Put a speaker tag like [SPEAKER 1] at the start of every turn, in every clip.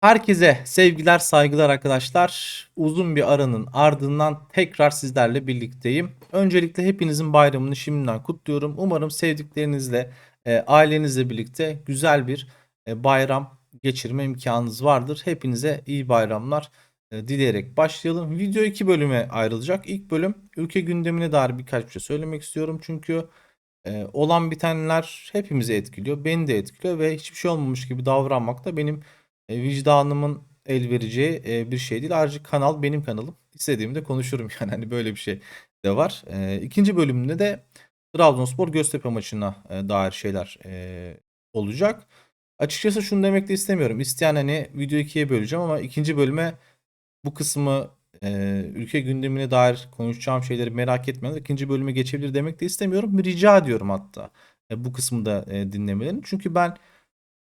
[SPEAKER 1] Herkese sevgiler, saygılar arkadaşlar. Uzun bir aranın ardından tekrar sizlerle birlikteyim. Öncelikle hepinizin bayramını şimdiden kutluyorum. Umarım sevdiklerinizle, e, ailenizle birlikte güzel bir e, bayram geçirme imkanınız vardır. Hepinize iyi bayramlar e, dileyerek başlayalım. Video iki bölüme ayrılacak. İlk bölüm ülke gündemine dair birkaç bir şey söylemek istiyorum. Çünkü e, olan bitenler hepimizi etkiliyor. Beni de etkiliyor ve hiçbir şey olmamış gibi davranmak da benim e, vicdanımın el vereceği e, bir şey değil. Ayrıca kanal benim kanalım. İstediğimde konuşurum yani hani böyle bir şey de var. E, ikinci bölümünde de Trabzonspor Göztepe maçına e, dair şeyler e, olacak. Açıkçası şunu demek de istemiyorum. İsteyen hani video ikiye böleceğim ama ikinci bölüme bu kısmı e, ülke gündemine dair konuşacağım şeyleri merak etmeyenler ikinci bölüme geçebilir demek de istemiyorum. Rica ediyorum hatta e, bu kısmı da e, dinlemelerini. Çünkü ben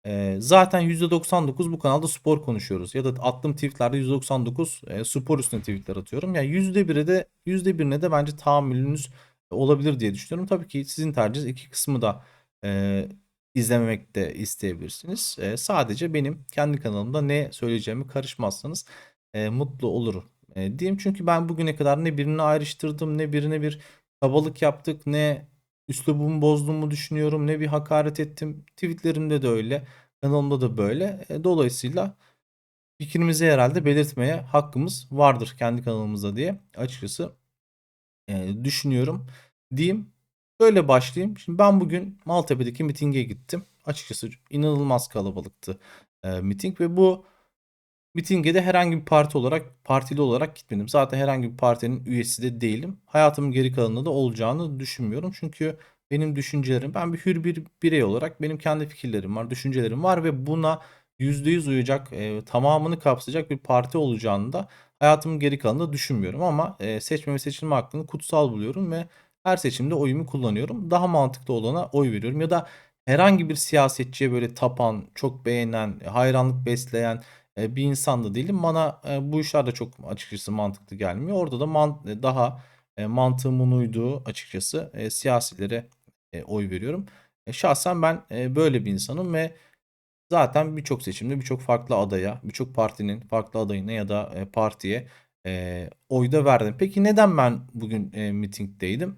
[SPEAKER 1] e, zaten %99 bu kanalda spor konuşuyoruz. Ya da attığım tweetlerde %99 e, spor üstüne tweetler atıyorum. Yani %1'e de %1'ine de bence tahammülünüz olabilir diye düşünüyorum. Tabii ki sizin tercihiniz iki kısmı da e, izlememek de isteyebilirsiniz. E, sadece benim kendi kanalımda ne söyleyeceğimi karışmazsanız e, mutlu olurum e, diyeyim. Çünkü ben bugüne kadar ne birini ayrıştırdım ne birine bir kabalık yaptık ne üslubumu bozduğumu düşünüyorum ne bir hakaret ettim. Tweetlerimde de öyle kanalımda da böyle. E, dolayısıyla fikrimizi herhalde belirtmeye hakkımız vardır kendi kanalımızda diye açıkçası e, düşünüyorum diyeyim. Böyle başlayayım. Şimdi ben bugün Maltepe'deki mitinge gittim. Açıkçası inanılmaz kalabalıktı e, miting ve bu mitinge de herhangi bir parti olarak partili olarak gitmedim. Zaten herhangi bir partinin üyesi de değilim. Hayatımın geri kalanında da olacağını düşünmüyorum. Çünkü benim düşüncelerim ben bir hür bir birey olarak benim kendi fikirlerim var, düşüncelerim var ve buna %100 uyacak, e, tamamını kapsayacak bir parti olacağını da hayatımın geri kalanında düşünmüyorum ama e, seçme ve seçilme hakkını kutsal buluyorum ve her seçimde oyumu kullanıyorum. Daha mantıklı olana oy veriyorum ya da herhangi bir siyasetçiye böyle tapan, çok beğenen, hayranlık besleyen bir insan da değilim. Bana e, bu işler de çok açıkçası mantıklı gelmiyor. Orada da man e, daha e, mantığımın uyduğu açıkçası e, siyasilere e, oy veriyorum. E, şahsen ben e, böyle bir insanım ve zaten birçok seçimde birçok farklı adaya, birçok partinin farklı adayına ya da e, partiye e, oy da verdim. Peki neden ben bugün e, mitingdeydim?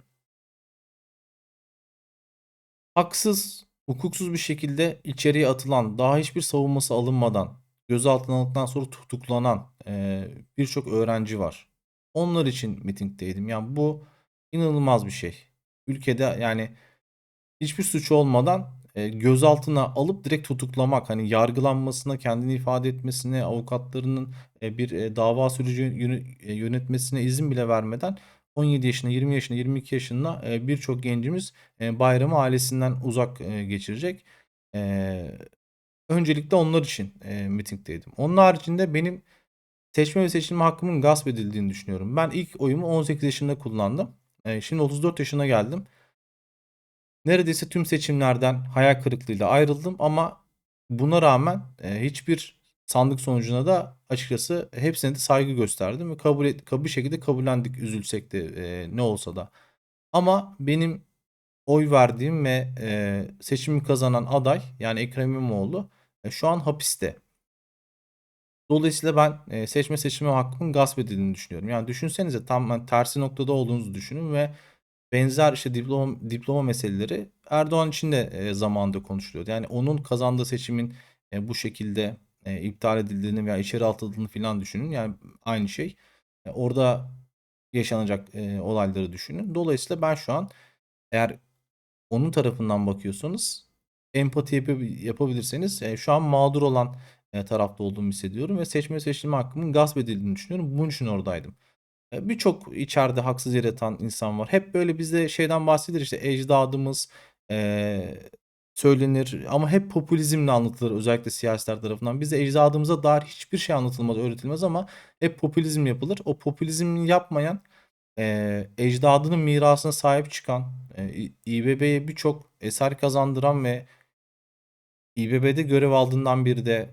[SPEAKER 1] Haksız, hukuksuz bir şekilde içeriye atılan, daha hiçbir savunması alınmadan gözaltına alındıktan sonra tutuklanan e, birçok öğrenci var. Onlar için mitingdeydim. Yani bu inanılmaz bir şey. Ülkede yani hiçbir suç olmadan e, gözaltına alıp direkt tutuklamak hani yargılanmasına, kendini ifade etmesine, avukatlarının e, bir e, dava süreci yönetmesine izin bile vermeden 17 yaşında, 20 yaşında, 22 yaşında e, birçok gencimiz e, bayramı ailesinden uzak e, geçirecek. E, öncelikle onlar için e, mitingdeydim. Onun haricinde benim seçme ve seçilme hakkımın gasp edildiğini düşünüyorum. Ben ilk oyumu 18 yaşında kullandım. E, şimdi 34 yaşına geldim. Neredeyse tüm seçimlerden hayal kırıklığıyla ayrıldım ama buna rağmen e, hiçbir sandık sonucuna da açıkçası hepsine de saygı gösterdim ve kabul et, bir şekilde kabullendik üzülsek de e, ne olsa da. Ama benim oy verdiğim ve e, seçimi kazanan aday yani Ekrem İmamoğlu e, şu an hapiste. Dolayısıyla ben e, seçme seçilme hakkımın gasp edildiğini düşünüyorum. Yani düşünsenize tam ben tersi noktada olduğunuzu düşünün ve benzer işte diploma, diploma meseleleri Erdoğan için de e, zamanında konuşuluyordu. Yani onun kazandığı seçimin e, bu şekilde e, iptal edildiğini veya içeri atıldığını falan düşünün. Yani aynı şey. Orada yaşanacak olayları düşünün. Dolayısıyla ben şu an eğer onun tarafından bakıyorsanız empati yapab- yapabilirseniz e, şu an mağdur olan e, tarafta olduğumu hissediyorum ve seçme seçilme hakkımın gasp edildiğini düşünüyorum. Bunun için oradaydım. E, birçok içeride haksız yere yatan insan var. Hep böyle bizde şeyden bahsedilir işte ecdadımız e, söylenir ama hep popülizmle anlatılır özellikle siyasiler tarafından. Bizde ecdadımıza dair hiçbir şey anlatılmaz, öğretilmez ama hep popülizm yapılır. O popülizmi yapmayan e, ecdadının mirasına sahip çıkan, e, İBB'ye birçok eser kazandıran ve İBB'de görev aldığından beri de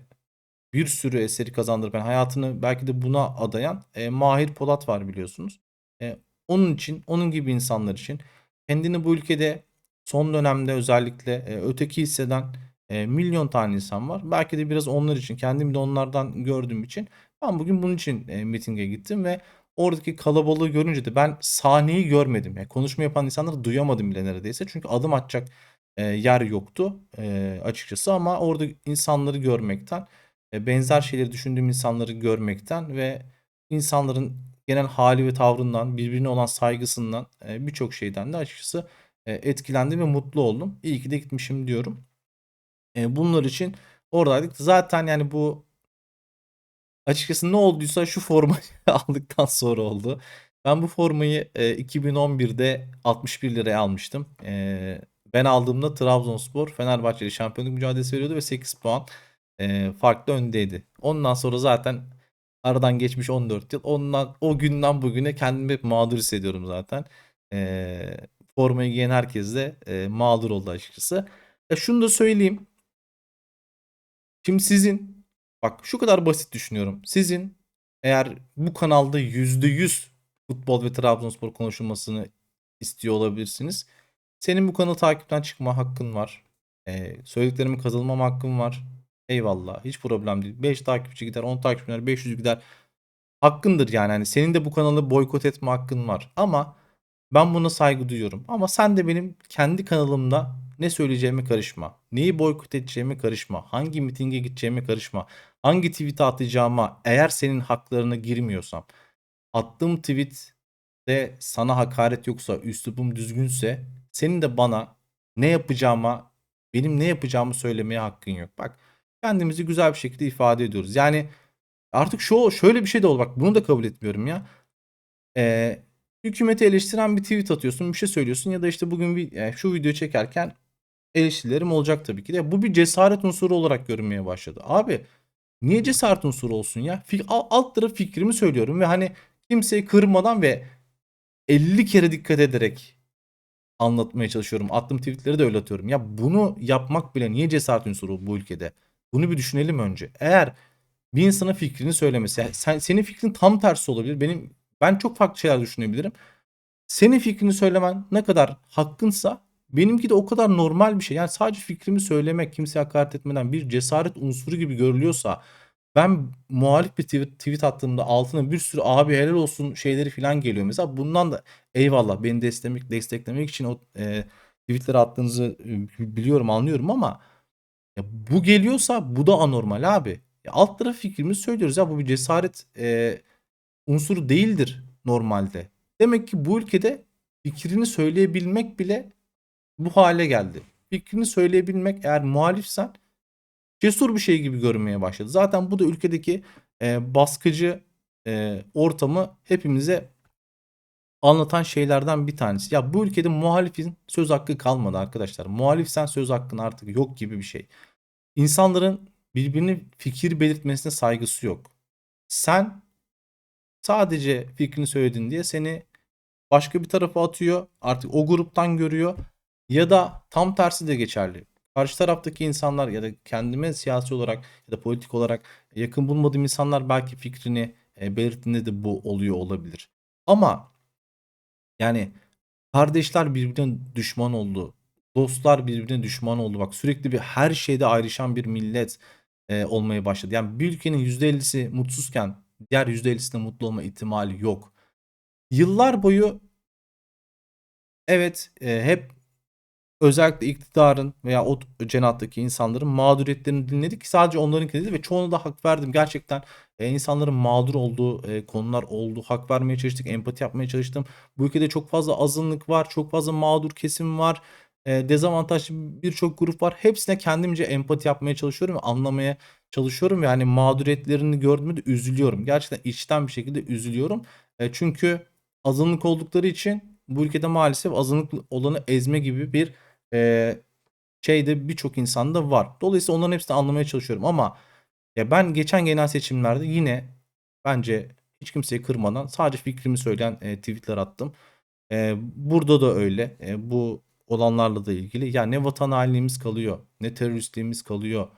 [SPEAKER 1] bir sürü eseri kazandırıp yani hayatını belki de buna adayan e, Mahir Polat var biliyorsunuz. E, onun için, onun gibi insanlar için kendini bu ülkede son dönemde özellikle e, öteki hisseden Eee, milyon tane insan var. Belki de biraz onlar için, kendimi de onlardan gördüğüm için ben bugün bunun için, eee, mitinge gittim ve oradaki kalabalığı görünce de ben sahneyi görmedim. Yani konuşma yapan insanları duyamadım bile neredeyse. Çünkü adım atacak, eee, yer yoktu, eee, açıkçası ama orada insanları görmekten, eee, benzer şeyleri düşündüğüm insanları görmekten ve insanların genel hali ve tavrından, birbirine olan saygısından, eee, birçok şeyden de açıkçası, eee, etkilendim ve mutlu oldum. İyi ki de gitmişim diyorum. Eee, bunlar için oradaydık. Zaten yani bu açıkçası ne olduysa şu formayı aldıktan sonra oldu. Ben bu formayı, eee, 2011'de ₺61'ya almıştım. Eee, ben aldığımda Trabzonspor Fenerbahçe ile şampiyonluk mücadelesi veriyordu ve 8 puan, eee, farklı öndeydi. Ondan sonra zaten aradan geçmiş 14 yıl. Ondan o günden bugüne kendimi hep mağdur hissediyorum zaten. Eee, formayı giyen herkes de, eee, mağdur oldu açıkçası. E, şunu da söyleyeyim. Şimdi sizin bak şu kadar basit düşünüyorum. Sizin eğer bu kanalda %100 futbol ve Trabzonspor konuşulmasını istiyor olabilirsiniz. Senin bu kanalı takipten çıkma hakkın var. Eee, söylediklerime katılmama hakkın var. Eyvallah, hiç problem değil. 5 takipçi gider, 10 takipçi gider, 500 gider. Hakkındır yani. Hani senin de bu kanalı boykot etme hakkın var. Ama ben buna saygı duyuyorum. Ama sen de benim kendi kanalımda ne söyleyeceğime karışma. Neyi boykot edeceğime karışma. Hangi mitinge gideceğime karışma. Hangi tweet'e atacağıma eğer senin haklarına girmiyorsam, attığım tweet'te sana hakaret yoksa, üslubum düzgünse senin de bana ne yapacağıma, benim ne yapacağımı söylemeye hakkın yok. Bak kendimizi güzel bir şekilde ifade ediyoruz. Yani artık şu şöyle bir şey de oldu bak bunu da kabul etmiyorum ya. Eee, hükümeti eleştiren bir tweet atıyorsun, bir şey söylüyorsun ya da işte bugün bir eee, şu videoyu çekerken eleştirilerim olacak tabii ki de. Bu bir cesaret unsuru olarak görünmeye başladı. Abi niye cesaret unsuru olsun ya? Alt tarafı fikrimi söylüyorum ve hani kimseyi kırmadan ve 50 kere dikkat ederek anlatmaya çalışıyorum. Attığım tweet'leri de öyle atıyorum. Ya bunu yapmak bile niye cesaret unsuru bu ülkede? Bunu bir düşünelim önce. Eğer bir insana fikrini söylemesi, yani sen senin fikrin tam tersi olabilir. Benim ben çok farklı şeyler düşünebilirim. Senin fikrini söylemen ne kadar hakkınsa benimki de o kadar normal bir şey. Yani sadece fikrimi söylemek, kimseye hakaret etmeden bir cesaret unsuru gibi görülüyorsa ben muhalif bir tweet, tweet attığımda altına bir sürü abi helal olsun şeyleri falan geliyor. Mesela bundan da eyvallah beni desteklemek, desteklemek için o e, tweetleri attığınızı e, biliyorum anlıyorum ama ya bu geliyorsa bu da anormal abi. Ya alt tarafı fikrimizi söylüyoruz ya bu bir cesaret e, unsuru değildir normalde. Demek ki bu ülkede fikrini söyleyebilmek bile bu hale geldi. Fikrini söyleyebilmek eğer muhalifsen cesur bir şey gibi görünmeye başladı. Zaten bu da ülkedeki e, baskıcı e, ortamı hepimize anlatan şeylerden bir tanesi. Ya bu ülkede muhalifin söz hakkı kalmadı arkadaşlar. Muhalifsen söz hakkın artık yok gibi bir şey. İnsanların birbirini fikir belirtmesine saygısı yok. Sen sadece fikrini söyledin diye seni başka bir tarafa atıyor. Artık o gruptan görüyor. Ya da tam tersi de geçerli. Karşı taraftaki insanlar ya da kendime siyasi olarak ya da politik olarak yakın bulmadığım insanlar belki fikrini e, belirttiğinde de bu oluyor olabilir. Ama yani kardeşler birbirine düşman oldu. Dostlar birbirine düşman oldu. Bak sürekli bir her şeyde ayrışan bir millet e, olmaya başladı. Yani bir ülkenin %50'si mutsuzken diğer %50'sinde mutlu olma ihtimali yok. Yıllar boyu evet e, hep özellikle iktidarın veya o cenahttaki insanların mağduriyetlerini dinledik. Sadece onlarınkini değil ve çoğuna da hak verdim. Gerçekten e, insanların mağdur olduğu e, konular oldu. Hak vermeye çalıştık, empati yapmaya çalıştım. Bu ülkede çok fazla azınlık var, çok fazla mağdur kesim var. E, dezavantajlı birçok grup var. Hepsine kendimce empati yapmaya çalışıyorum anlamaya çalışıyorum ve hani mağduriyetlerini gördüğümde de üzülüyorum. Gerçekten içten bir şekilde üzülüyorum. Çünkü azınlık oldukları için bu ülkede maalesef azınlık olanı ezme gibi bir e, şey de birçok insanda var. Dolayısıyla onların hepsini anlamaya çalışıyorum ama ya ben geçen genel seçimlerde yine bence hiç kimseyi kırmadan sadece fikrimi söyleyen e, tweetler attım. E, burada da öyle. E, bu olanlarla da ilgili. Ya ne vatan hainliğimiz kalıyor, ne teröristliğimiz kalıyor.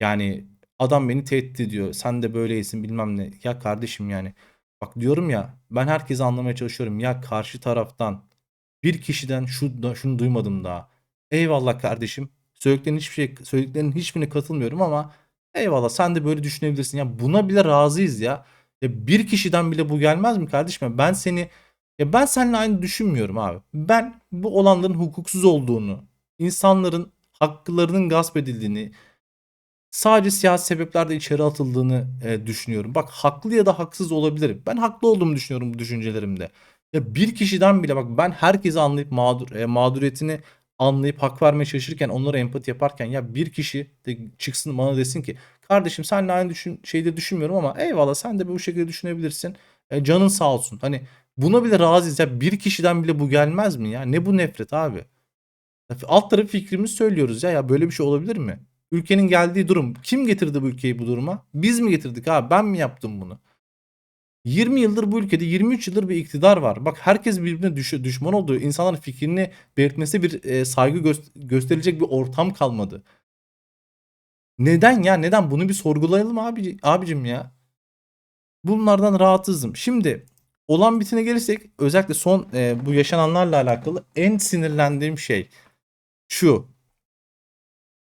[SPEAKER 1] Yani adam beni tehdit ediyor. Sen de böyleysin bilmem ne. Ya kardeşim yani. Bak diyorum ya ben herkesi anlamaya çalışıyorum. Ya karşı taraftan bir kişiden şu şunu duymadım daha. Eyvallah kardeşim. Söylediklerinin hiçbir şey söylediklerinin hiçbirine katılmıyorum ama eyvallah sen de böyle düşünebilirsin. Ya buna bile razıyız ya. Ya bir kişiden bile bu gelmez mi kardeşim? Ben seni ya ben seninle aynı düşünmüyorum abi. Ben bu olanların hukuksuz olduğunu, insanların haklarının gasp edildiğini, sadece siyasi sebeplerle içeri atıldığını e, düşünüyorum. Bak haklı ya da haksız olabilirim. Ben haklı olduğumu düşünüyorum bu düşüncelerimde. Ya bir kişiden bile bak ben herkesi anlayıp mağdur e, mağduriyetini anlayıp hak vermeye çalışırken onlara empati yaparken ya bir kişi de çıksın bana desin ki kardeşim seninle aynı düşün, şeyde düşünmüyorum ama eyvallah sen de bu şekilde düşünebilirsin. E, canın sağ olsun. Hani buna bile razıyız ya bir kişiden bile bu gelmez mi ya? Ne bu nefret abi? Alt tarafı fikrimizi söylüyoruz ya. Ya böyle bir şey olabilir mi? Ülkenin geldiği durum. Kim getirdi bu ülkeyi bu duruma? Biz mi getirdik abi? Ben mi yaptım bunu? 20 yıldır bu ülkede 23 yıldır bir iktidar var. Bak herkes birbirine düş düşman olduğu, insanların fikrini belirtmesi bir e, saygı gö- gösterilecek bir ortam kalmadı. Neden ya? Neden? Bunu bir sorgulayalım abi, abicim ya. Bunlardan rahatsızım. Şimdi olan bitine gelirsek özellikle son e, bu yaşananlarla alakalı en sinirlendiğim şey şu.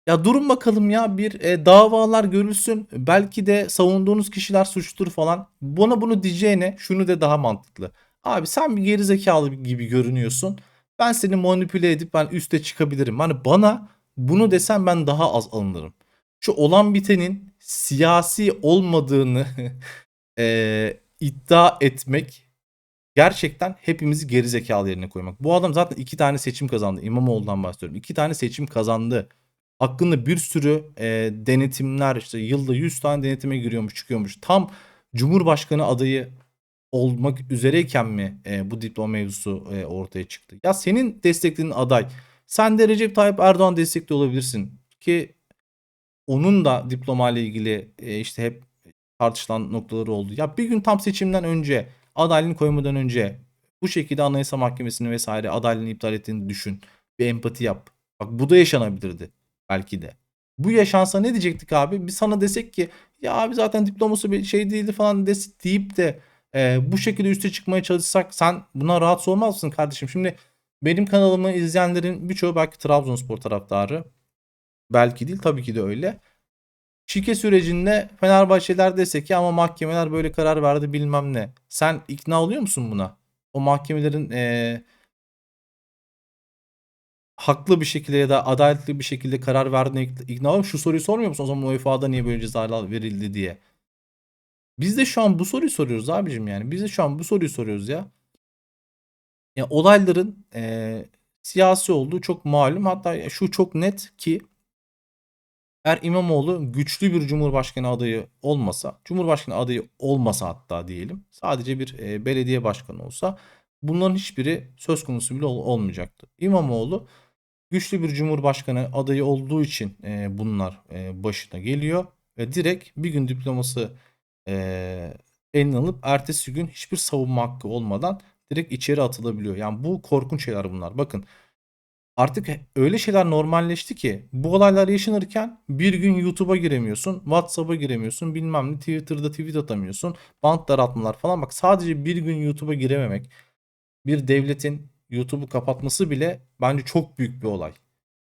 [SPEAKER 1] Ya durun bakalım ya bir e, davalar görülsün. Belki de savunduğunuz kişiler suçludur falan. Bana bunu diyeceğine şunu de daha mantıklı. Abi sen bir gerizekalı gibi görünüyorsun. Ben seni manipüle edip ben üste çıkabilirim. Hani bana bunu desem ben daha az alınırım. Şu olan bitenin siyasi olmadığını e, iddia etmek gerçekten hepimizi gerizekalı yerine koymak. Bu adam zaten iki tane seçim kazandı. İmamoğlu'ndan bahsediyorum. İki tane seçim kazandı hakkında bir sürü e, denetimler işte yılda 100 tane denetime giriyormuş çıkıyormuş. Tam Cumhurbaşkanı adayı olmak üzereyken mi e, bu diploma mevzusu e, ortaya çıktı? Ya senin desteklediğin aday sen de Recep Tayyip Erdoğan destekli olabilirsin ki onun da diploma ile ilgili e, işte hep tartışılan noktaları oldu. Ya bir gün tam seçimden önce adaylığını koymadan önce bu şekilde Anayasa Mahkemesi'ni vesaire adaylığını iptal ettiğini düşün. Bir empati yap. Bak bu da yaşanabilirdi. Belki de. Bu yaşansa ne diyecektik abi? Biz sana desek ki ya abi zaten diploması bir şey değildi falan des deyip de e, bu şekilde üste çıkmaya çalışsak sen buna rahatsız olmaz mısın kardeşim? Şimdi benim kanalımı izleyenlerin birçoğu belki Trabzonspor taraftarı. Belki değil tabii ki de öyle. Şike sürecinde Fenerbahçeler dese ki ama mahkemeler böyle karar verdi bilmem ne. Sen ikna oluyor musun buna? O mahkemelerin e, haklı bir şekilde ya da adaletli bir şekilde karar verdiğine ikna olup şu soruyu sormuyor musun? O zaman UEFA'da niye böyle cezalar verildi diye. Biz de şu an bu soruyu soruyoruz abicim yani. Biz de şu an bu soruyu soruyoruz ya. Ya olayların e, siyasi olduğu çok malum. Hatta şu çok net ki eğer İmamoğlu güçlü bir cumhurbaşkanı adayı olmasa, cumhurbaşkanı adayı olmasa hatta diyelim, sadece bir e, belediye başkanı olsa bunların hiçbiri söz konusu bile ol, olmayacaktı. İmamoğlu güçlü bir cumhurbaşkanı adayı olduğu için e, bunlar e, başına geliyor ve direkt bir gün diploması e, eline alıp ertesi gün hiçbir savunma hakkı olmadan direkt içeri atılabiliyor. Yani bu korkunç şeyler bunlar. Bakın artık öyle şeyler normalleşti ki bu olaylar yaşanırken bir gün YouTube'a giremiyorsun, WhatsApp'a giremiyorsun, bilmem ne Twitter'da tweet atamıyorsun, bant daraltmalar falan. Bak sadece bir gün YouTube'a girememek bir devletin YouTube'u kapatması bile bence çok büyük bir olay.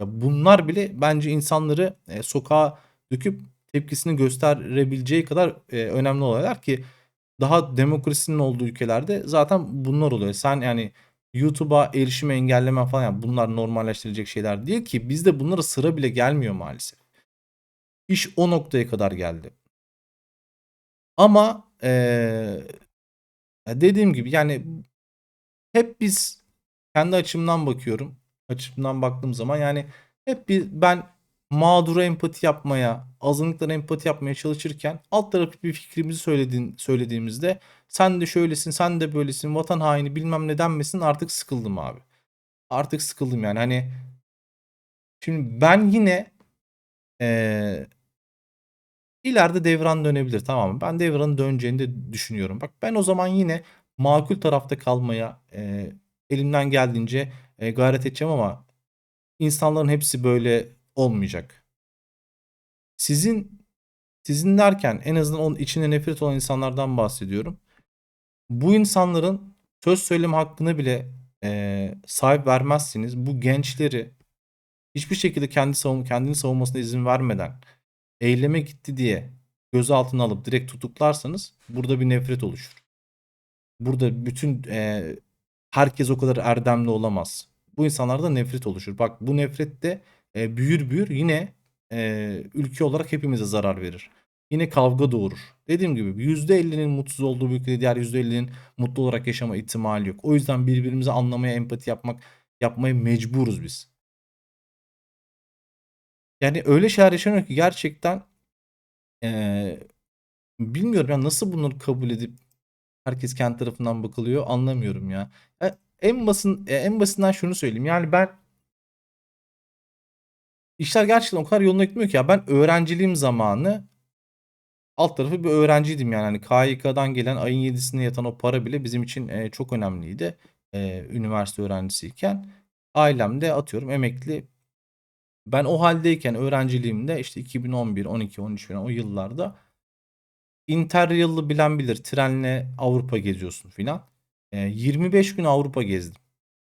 [SPEAKER 1] Ya bunlar bile bence insanları e, sokağa döküp tepkisini gösterebileceği kadar e, önemli olaylar ki daha demokrasinin olduğu ülkelerde zaten bunlar oluyor. Sen yani YouTube'a erişime engelleme falan yani bunlar normalleştirilecek şeyler değil ki bizde bunlara sıra bile gelmiyor maalesef. İş o noktaya kadar geldi. Ama ee, dediğim gibi yani hep biz kendi açımdan bakıyorum. Açımdan baktığım zaman yani hep bir ben mağdura empati yapmaya, azınlıklara empati yapmaya çalışırken alt tarafı bir fikrimizi söylediğin, söylediğimizde sen de şöylesin, sen de böylesin, vatan haini bilmem ne denmesin artık sıkıldım abi. Artık sıkıldım yani hani şimdi ben yine ee, ileride devran dönebilir tamam mı? Ben devranın döneceğini de düşünüyorum. Bak ben o zaman yine makul tarafta kalmaya e, elimden geldiğince e, gayret edeceğim ama insanların hepsi böyle olmayacak. Sizin sizin derken en azından onun içinde nefret olan insanlardan bahsediyorum. Bu insanların söz söyleme hakkını bile e, sahip vermezsiniz. Bu gençleri hiçbir şekilde kendi savun kendini savunmasına izin vermeden eyleme gitti diye gözaltına alıp direkt tutuklarsanız burada bir nefret oluşur. Burada bütün eee, herkes o kadar erdemli olamaz. Bu insanlarda nefret oluşur. Bak bu nefret de eee, büyür büyür yine eee, ülke olarak hepimize zarar verir. Yine kavga doğurur. Dediğim gibi %50'nin mutsuz olduğu bir ülkede diğer %50'nin mutlu olarak yaşama ihtimali yok. O yüzden birbirimizi anlamaya, empati yapmak yapmaya mecburuz biz. Yani öyle şeyler yaşanıyor ki gerçekten eee, bilmiyorum ya nasıl bunları kabul edip herkes kendi tarafından bakılıyor anlamıyorum ya. E, en basın e, en basitinden şunu söyleyeyim. Yani ben işler gerçekten o kadar yoluna gitmiyor ki ya. Ben öğrenciliğim zamanı alt tarafı bir öğrenciydim yani. Hani KYK'dan gelen ayın 7'sinde yatan o para bile bizim için e, çok önemliydi. Üniversite öğrencisiyken. Ailem de atıyorum emekli. Ben o haldeyken öğrenciliğimde işte 2011, 12, 13 falan o yıllarda Interrail'ı bilen bilir. Trenle Avrupa geziyorsun filan. E, 25 gün Avrupa gezdim.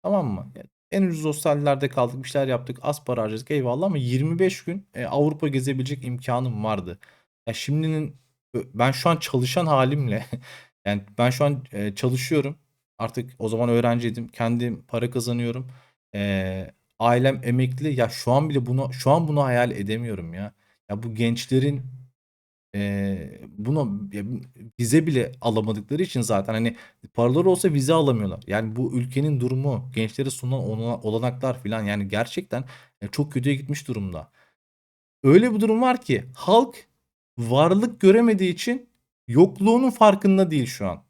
[SPEAKER 1] Tamam mı? En ucuz hostellerde kaldık, bir şeyler yaptık, az para harcadık eyvallah ama 25 gün e, Avrupa gezebilecek imkanım vardı. Ya şimdinin ben şu an çalışan halimle yani ben şu an e, çalışıyorum. Artık o zaman öğrenciydim. Kendim para kazanıyorum. E, ailem emekli. Ya şu an bile bunu şu an bunu hayal edemiyorum ya. Ya bu gençlerin e, bunu ya, vize bile alamadıkları için zaten hani paraları olsa vize alamıyorlar. Yani bu ülkenin durumu, gençlere sunulan olana- olanaklar falan yani gerçekten e, çok kötüye gitmiş durumda. Öyle bir durum var ki halk varlık göremediği için yokluğunun farkında değil şu an.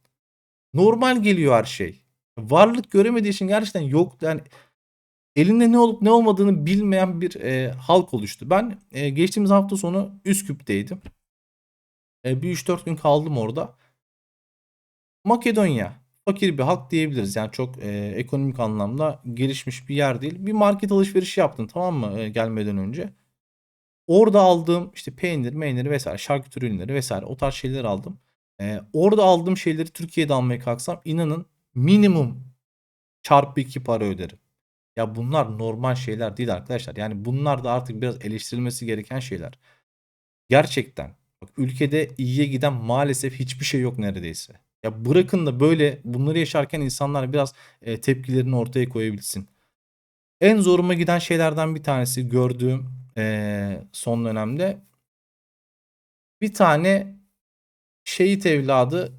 [SPEAKER 1] Normal geliyor her şey. Varlık göremediği için gerçekten yok yani elinde ne olup ne olmadığını bilmeyen bir e, halk oluştu. Ben e, geçtiğimiz hafta sonu Üsküp'teydim. E, bir 3-4 gün kaldım orada. Makedonya fakir bir halk diyebiliriz. Yani çok e, ekonomik anlamda gelişmiş bir yer değil. Bir market alışverişi yaptım tamam mı e, gelmeden önce. Orada aldığım işte peynir, meynir vesaire şarküteri ürünleri vesaire o tarz şeyler aldım. E, orada aldığım şeyleri Türkiye'de almaya kalksam inanın minimum çarpı 2 para öderim. Ya bunlar normal şeyler değil arkadaşlar. Yani bunlar da artık biraz eleştirilmesi gereken şeyler. Gerçekten. Bak ülkede iyiye giden maalesef hiçbir şey yok neredeyse. Ya bırakın da böyle bunları yaşarken insanlar biraz e, tepkilerini ortaya koyabilsin. En zoruma giden şeylerden bir tanesi gördüğüm e, son dönemde bir tane şehit evladı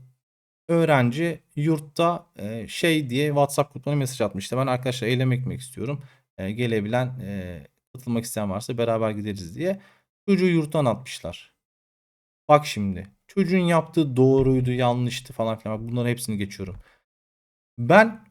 [SPEAKER 1] öğrenci yurtta e, şey diye WhatsApp grubuna mesaj atmıştı. Ben arkadaşlar eyleme gitmek istiyorum. E, gelebilen e, katılmak isteyen varsa beraber gideriz diye. Çocuğu yurttan atmışlar. Bak şimdi. Çocuğun yaptığı doğruydu, yanlıştı falan filan. Bunların hepsini geçiyorum. Ben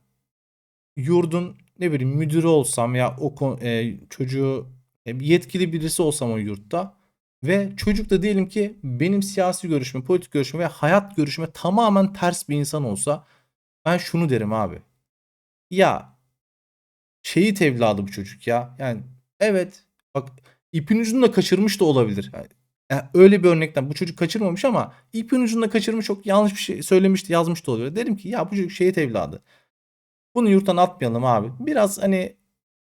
[SPEAKER 1] yurdun ne bileyim müdürü olsam ya o e, çocuğu e, yetkili birisi olsam o yurtta ve çocuk da diyelim ki benim siyasi görüşme, politik görüşme ve hayat görüşüme tamamen ters bir insan olsa ben şunu derim abi. Ya şehit evladı bu çocuk ya. Yani evet bak ipin ucunu da kaçırmış da olabilir. Yani, yani öyle bir örnekten bu çocuk kaçırmamış ama ipin ucunu da kaçırmış çok yanlış bir şey söylemişti yazmış da oluyor. Derim ki ya bu çocuk şehit evladı. Bunu yurttan atmayalım abi. Biraz hani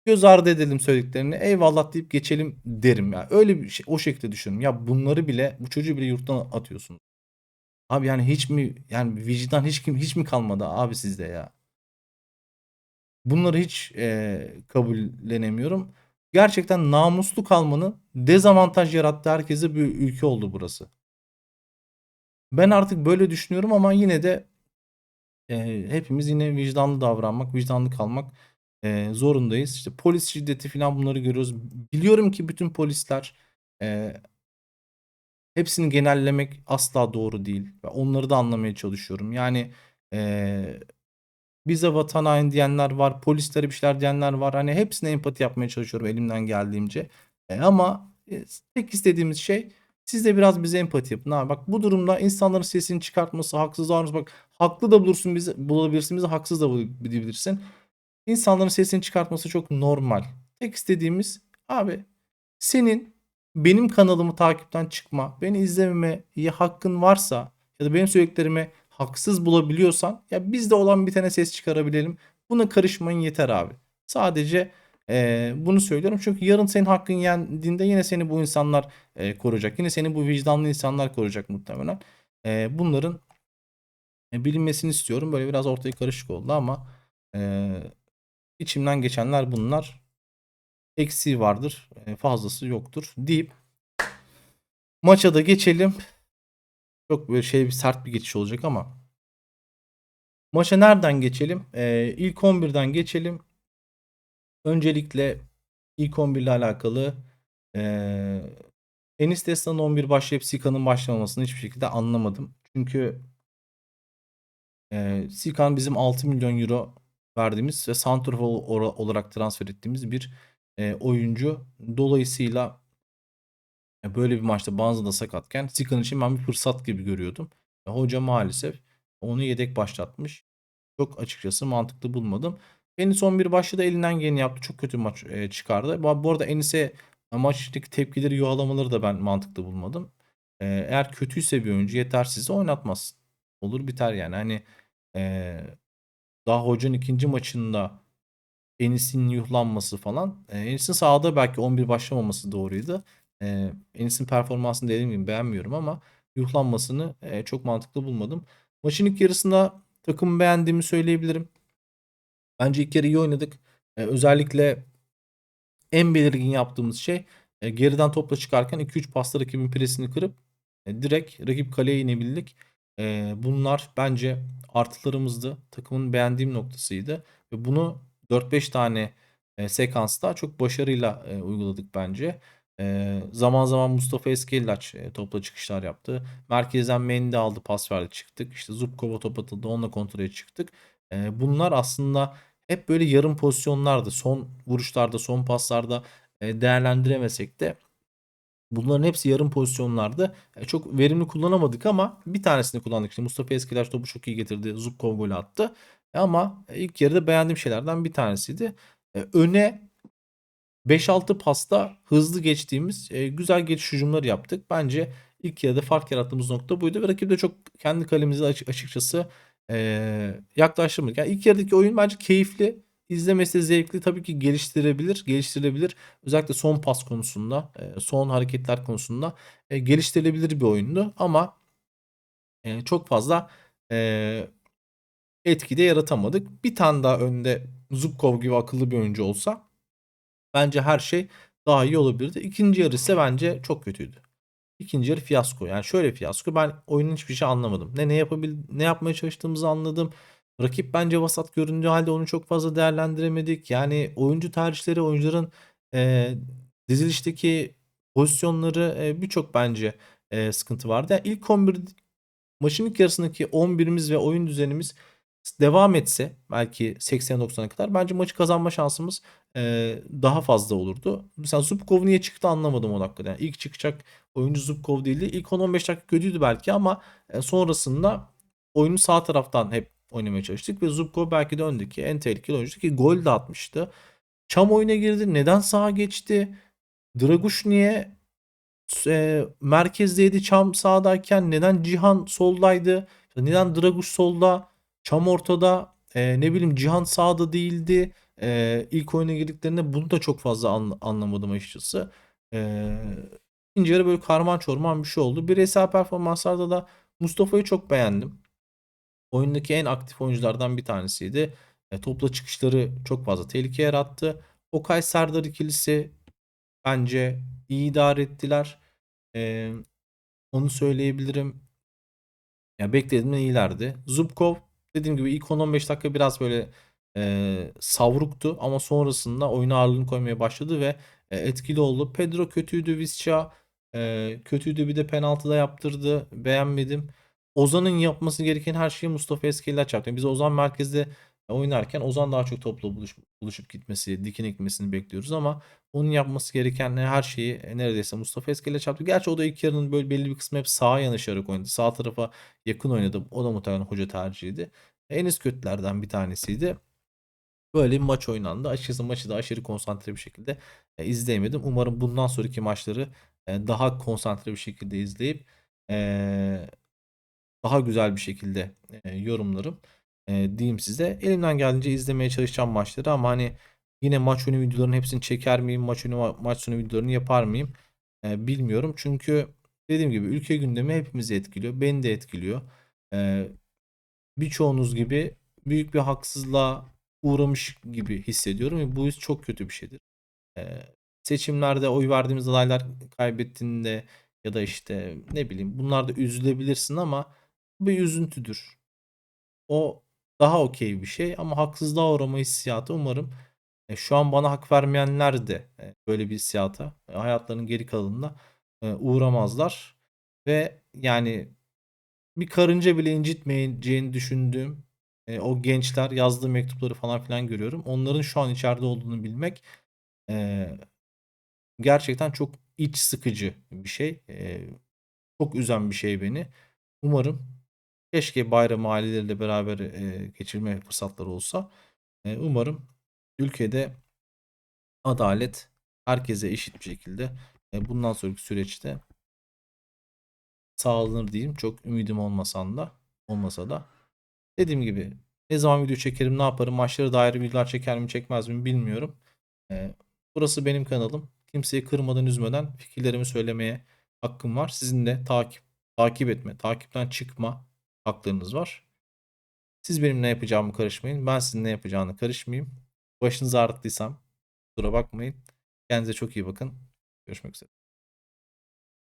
[SPEAKER 1] göz ardı edelim söylediklerini. Eyvallah deyip geçelim derim ya. Öyle bir şey o şekilde düşünüyorum. Ya bunları bile bu çocuğu bile yurttan atıyorsun. Abi yani hiç mi yani vicdan hiç kim hiç mi kalmadı abi sizde ya? Bunları hiç e, kabullenemiyorum. Gerçekten namuslu kalmanın dezavantaj yarattığı herkese bir ülke oldu burası. Ben artık böyle düşünüyorum ama yine de e, hepimiz yine vicdanlı davranmak, vicdanlı kalmak e, zorundayız. İşte polis şiddeti falan bunları görüyoruz. Biliyorum ki bütün polisler e, hepsini genellemek asla doğru değil. Onları da anlamaya çalışıyorum. Yani e, bize vatan haini diyenler var, polislere bir şeyler diyenler var. Hani hepsine empati yapmaya çalışıyorum elimden geldiğince. E, ama e, tek istediğimiz şey siz de biraz bize empati yapın. Abi bak bu durumda insanların sesini çıkartması, haksız davranması bak haklı da bulursun bizi, bulabilirsin bizi, haksız da bulabilirsin. İnsanların sesini çıkartması çok normal. Tek istediğimiz abi senin benim kanalımı takipten çıkma, beni izlememe ya hakkın varsa ya da benim söylediklerime haksız bulabiliyorsan ya bizde olan bir tane ses çıkarabilelim. Buna karışmayın yeter abi. Sadece Eee, bunu söylüyorum çünkü yarın senin hakkın yendiğinde yine seni bu insanlar, eee, koruyacak. Yine seni bu vicdanlı insanlar koruyacak muhtemelen. Eee, bunların, eee, bilinmesini istiyorum. Böyle biraz ortaya karışık oldu ama, eee, içimden geçenler bunlar. Eksiği vardır, fazlası yoktur deyip maça da geçelim. Çok böyle şey bir sert bir geçiş olacak ama maça nereden geçelim? Eee, ilk 11'den geçelim. Öncelikle ilk 11 ile alakalı eee Enis Destan'ın 11 başlayıp Sika'nın başlamamasını hiçbir şekilde anlamadım. Çünkü eee Sikan bizim 6 milyon euro verdiğimiz ve santrafor ora- olarak transfer ettiğimiz bir eee, oyuncu. Dolayısıyla böyle bir maçta Banza da sakatken Sikan için ben bir fırsat gibi görüyordum. E, hoca maalesef onu yedek başlatmış. Çok açıkçası mantıklı bulmadım. Enis 11 başladı elinden geleni yaptı. Çok kötü maç e, çıkardı. Bu, arada Enis'e maçtaki tepkileri yuvalamaları da ben mantıklı bulmadım. E, eğer kötüyse bir oyuncu yetersizse oynatmaz. Olur biter yani. Hani e, daha hocanın ikinci maçında Enis'in yuhlanması falan. E, Enis'in sahada belki 11 başlamaması doğruydu. E, Enis'in performansını dediğim gibi beğenmiyorum ama yuhlanmasını e, çok mantıklı bulmadım. Maçın ilk yarısında takımı beğendiğimi söyleyebilirim. Bence ilk yarı iyi oynadık. E, özellikle en belirgin yaptığımız şey e, geriden topla çıkarken 2-3 pasla rakibin presini kırıp e, direkt rakip kaleye inebildik. E, bunlar bence artılarımızdı. Takımın beğendiğim noktasıydı. Ve bunu 4-5 tane e, sekansta çok başarıyla e, uyguladık bence. E, zaman zaman Mustafa Eskellaç e, topla çıkışlar yaptı. Merkezden Mendy aldı pas verdi çıktık. İşte Zubkova top atıldı onunla kontrole çıktık. E, bunlar aslında hep böyle yarım pozisyonlarda, son vuruşlarda, son paslarda e, değerlendiremesek de bunların hepsi yarım pozisyonlarda. E, çok verimli kullanamadık ama bir tanesini kullandık. İşte Mustafa Eskiler topu çok iyi getirdi. Zubkov golü attı. E, ama ilk yarıda beğendiğim şeylerden bir tanesiydi. E, öne 5-6 pasta hızlı geçtiğimiz e, güzel geçiş hücumları yaptık. Bence ilk yarıda fark yarattığımız nokta buydu ve rakip de çok kendi kalemizi açık, açıkçası e, yaklaştırmadık. Yani ilk yarıdaki oyun bence keyifli. İzlemesi zevkli. Tabii ki geliştirebilir. Geliştirilebilir. Özellikle son pas konusunda, e, son hareketler konusunda e, geliştirilebilir bir oyundu. Ama e, çok fazla etki de yaratamadık. Bir tane daha önde Zubkov gibi akıllı bir oyuncu olsa Bence her şey daha iyi olabilirdi. İkinci yarı ise bence çok kötüydü. İkinci yarı fiyasko. Yani şöyle fiyasko. Ben oyunun hiçbir şey anlamadım. Ne ne yapabil ne yapmaya çalıştığımızı anladım. Rakip bence vasat göründüğü halde onu çok fazla değerlendiremedik. Yani oyuncu tercihleri, oyuncuların e, dizilişteki pozisyonları e, birçok bence e, sıkıntı vardı. Yani ilk 11 maçın ilk yarısındaki 11'imiz ve oyun düzenimiz devam etse belki 80-90'a kadar bence maçı kazanma şansımız e, daha fazla olurdu. Mesela Zubkov niye çıktı anlamadım o dakikada. Yani ilk çıkacak oyuncu Zubkov değildi. İlk 10-15 dakika kötüydü belki ama e, sonrasında oyunu sağ taraftan hep oynamaya çalıştık ve Zubkov belki de öndeki en tehlikeli oyuncu ki gol de atmıştı. Çam oyuna girdi. Neden sağa geçti? Draguş niye e, merkezdeydi Çam sağdayken? Neden Cihan soldaydı? Neden Draguş solda? Çam ortada. E, ne bileyim Cihan sağda değildi. E, ilk oyuna girdiklerinde bunu da çok fazla an, anlamadım açıkçası. E, ikinci yarı böyle karman çorman bir şey oldu. Bireysel performanslarda da Mustafa'yı çok beğendim. Oyundaki en aktif oyunculardan bir tanesiydi. E, topla çıkışları çok fazla tehlike yarattı. Okay Serdar ikilisi bence iyi idare ettiler. E, onu söyleyebilirim. Ya beklediğimden iyilerdi. Zubkov dediğim gibi ilk 10-15 dakika biraz böyle e, savruktu ama sonrasında oyuna ağırlığını koymaya başladı ve e, etkili oldu. Pedro kötüydü Visca e, kötüydü bir de penaltıda yaptırdı. Beğenmedim. Ozan'ın yapması gereken her şeyi Mustafa Eskiller yaptı. Biz Ozan merkezde oynarken Ozan daha çok topla buluş, buluşup gitmesi, dikin ekmesini bekliyoruz ama onun yapması gereken her şeyi neredeyse Mustafa Eskiller yaptı. Gerçi o da ilk yarının böyle belli bir kısmı hep sağa yanaşarak oynadı. Sağ tarafa yakın oynadı. O da muhtemelen hoca tercihiydi. En üst kötülerden bir tanesiydi. Böyle bir maç oynandı. Açıkçası maçı da aşırı konsantre bir şekilde e, izleyemedim. Umarım bundan sonraki maçları e, daha konsantre bir şekilde izleyip e, daha güzel bir şekilde e, yorumlarım e, diyeyim size. Elimden geldiğince izlemeye çalışacağım maçları ama hani Yine maç önü videolarının hepsini çeker miyim? Maç önü maç sonu videolarını yapar mıyım? Eee, bilmiyorum. Çünkü dediğim gibi ülke gündemi hepimizi etkiliyor. Beni de etkiliyor. Eee, birçoğunuz gibi büyük bir haksızlığa uğramış gibi hissediyorum ve bu his çok kötü bir şeydir. Eee, seçimlerde oy verdiğimiz adaylar kaybettiğinde ya da işte ne bileyim bunlarda üzülebilirsin ama bir üzüntüdür. O daha okey bir şey ama haksızlığa uğrama hissiyatı umarım e, şu an bana hak vermeyenler de e, böyle bir hissiyata e, hayatlarının geri kalanında e, uğramazlar. Ve yani bir karınca bile incitmeyeceğini düşündüğüm e, o gençler yazdığı mektupları falan filan görüyorum. Onların şu an içeride olduğunu bilmek e, gerçekten çok iç sıkıcı bir şey. E, çok üzen bir şey beni. Umarım keşke bayram aileleriyle beraber e, geçirme fırsatları olsa. E, umarım ülkede adalet herkese eşit bir şekilde e, bundan sonraki süreçte sağlanır diyeyim. Çok ümidim olmasan da olmasa da. Dediğim gibi ne zaman video çekerim ne yaparım maçlara dair videolar çeker mi çekmez mi bilmiyorum. E, burası benim kanalım. Kimseyi kırmadan üzmeden fikirlerimi söylemeye hakkım var. Sizin de takip takip etme, takipten çıkma haklarınız var. Siz benim ne yapacağımı karışmayın. Ben sizin ne yapacağını karışmayayım. Başınızı ağrıttıysam kusura bakmayın. Kendinize çok iyi bakın. Görüşmek üzere.